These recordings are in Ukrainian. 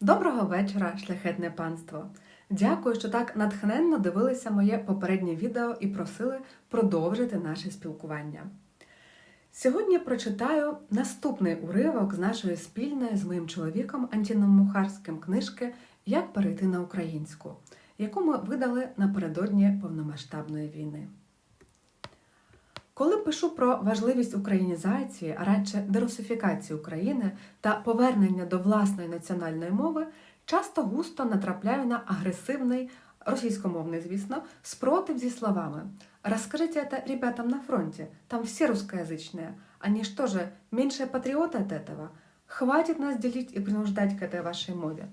Доброго вечора, шляхетне панство! Дякую, що так натхненно дивилися моє попереднє відео і просили продовжити наше спілкування. Сьогодні прочитаю наступний уривок з нашої спільної з моїм чоловіком Антіном Мухарським книжки Як перейти на українську, яку ми видали напередодні повномасштабної війни. Коли пишу про важливість українізації, а радше дерусифікації України та повернення до власної національної мови, часто густо натрапляю на агресивний, російськомовний, звісно, спротив зі словами «Расскажите это ребятам на фронте, там все русскоязычные, они что же, меньше патриоты от этого? Хватит нас делить и принуждать к этой вашей мові».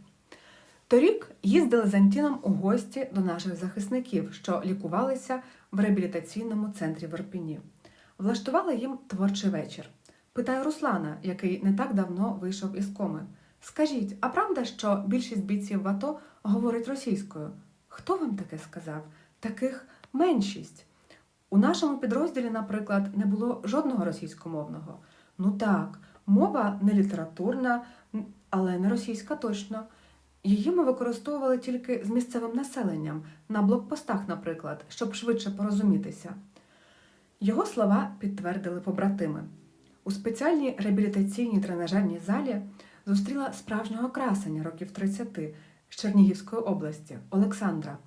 Торік їздили з Антіном у гості до наших захисників, що лікувалися в реабілітаційному центрі в Ірпіні. Влаштували їм творчий вечір. Питаю Руслана, який не так давно вийшов із коми. Скажіть, а правда, що більшість бійців в АТО говорить російською? Хто вам таке сказав? Таких меншість. У нашому підрозділі, наприклад, не було жодного російськомовного. Ну так, мова не літературна, але не російська точно. Її ми використовували тільки з місцевим населенням, на блокпостах, наприклад, щоб швидше порозумітися. Його слова підтвердили побратими. У спеціальній реабілітаційній тренажерній залі зустріла справжнього красення років 30 з Чернігівської області Олександра.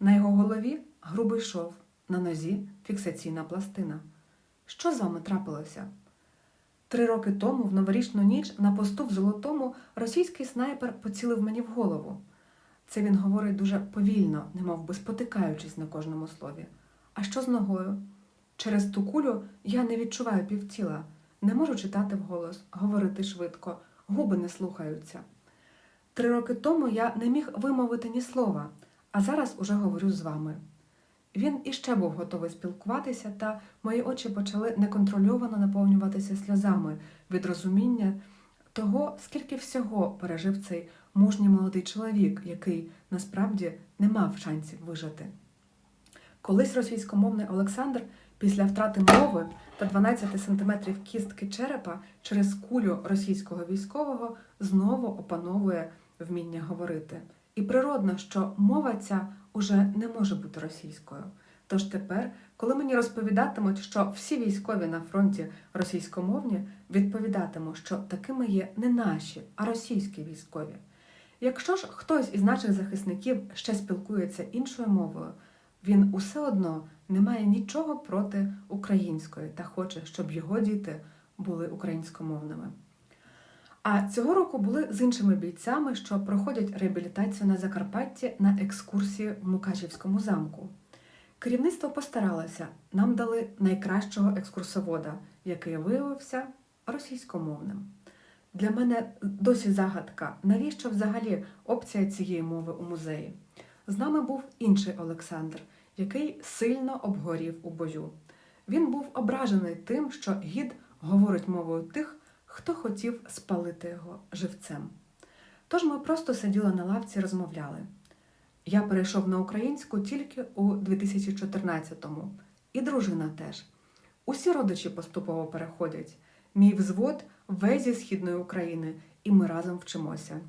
На його голові грубий шов, на нозі фіксаційна пластина. Що з вами трапилося? Три роки тому, в новорічну ніч, на посту в Золотому, російський снайпер поцілив мені в голову. Це він говорить дуже повільно, немов би спотикаючись на кожному слові. А що з ногою? Через ту кулю я не відчуваю півтіла, не можу читати вголос, говорити швидко, губи не слухаються. Три роки тому я не міг вимовити ні слова, а зараз уже говорю з вами. Він іще був готовий спілкуватися, та мої очі почали неконтрольовано наповнюватися сльозами від розуміння того, скільки всього пережив цей мужній молодий чоловік, який насправді не мав шансів вижити. Колись російськомовний Олександр після втрати мови та 12 сантиметрів кістки черепа через кулю російського військового знову опановує вміння говорити. І природно, що мова ця уже не може бути російською. Тож тепер, коли мені розповідатимуть, що всі військові на фронті російськомовні, відповідатиму, що такими є не наші, а російські військові. Якщо ж хтось із наших захисників ще спілкується іншою мовою, він усе одно не має нічого проти української та хоче, щоб його діти були українськомовними. А цього року були з іншими бійцями, що проходять реабілітацію на Закарпатті на екскурсії в Мукачівському замку. Керівництво постаралося, нам дали найкращого екскурсовода, який виявився російськомовним. Для мене досі загадка, навіщо взагалі опція цієї мови у музеї. З нами був інший Олександр, який сильно обгорів у бою. Він був ображений тим, що гід говорить мовою тих, хто хотів спалити його живцем. Тож ми просто сиділи на лавці і розмовляли. Я перейшов на українську тільки у 2014-му, і дружина теж. Усі родичі поступово переходять. Мій взвод весь зі східної України, і ми разом вчимося.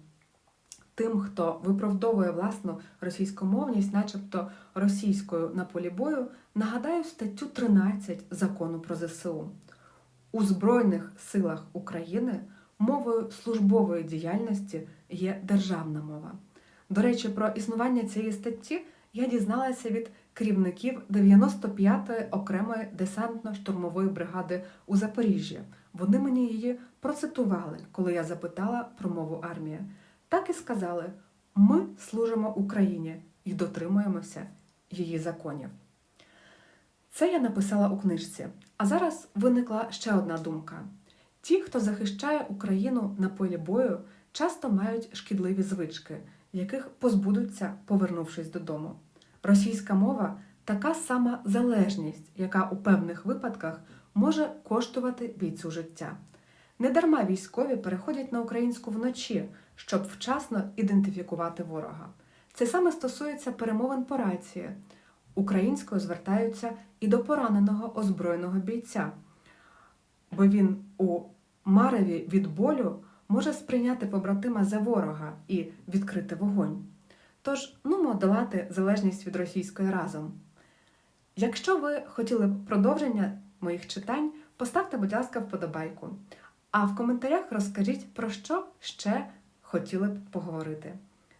Тим, хто виправдовує власну російськомовність, начебто російською на полі бою, нагадаю статтю 13 закону про ЗСУ. У Збройних силах України мовою службової діяльності є державна мова. До речі, про існування цієї статті я дізналася від керівників 95-ї окремої десантно-штурмової бригади у Запоріжжі. Вони мені її процитували, коли я запитала про мову армії. Так і сказали: ми служимо Україні і дотримуємося її законів. Це я написала у книжці. А зараз виникла ще одна думка: ті, хто захищає Україну на полі бою, часто мають шкідливі звички, яких позбудуться, повернувшись додому. Російська мова така сама залежність, яка у певних випадках може коштувати бійцю життя. Недарма військові переходять на українську вночі, щоб вчасно ідентифікувати ворога. Це саме стосується перемовин по рації. Українською звертаються і до пораненого озброєного бійця, бо він у мареві від болю може сприйняти побратима за ворога і відкрити вогонь. Тож нумо долати залежність від російської разом. Якщо ви хотіли б продовження моїх читань, поставте, будь ласка, вподобайку. А в коментарях розкажіть, про що ще хотіли б поговорити.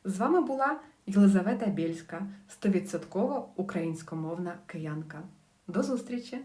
З вами була Єлизавета Бєльська, 100% українськомовна киянка. До зустрічі!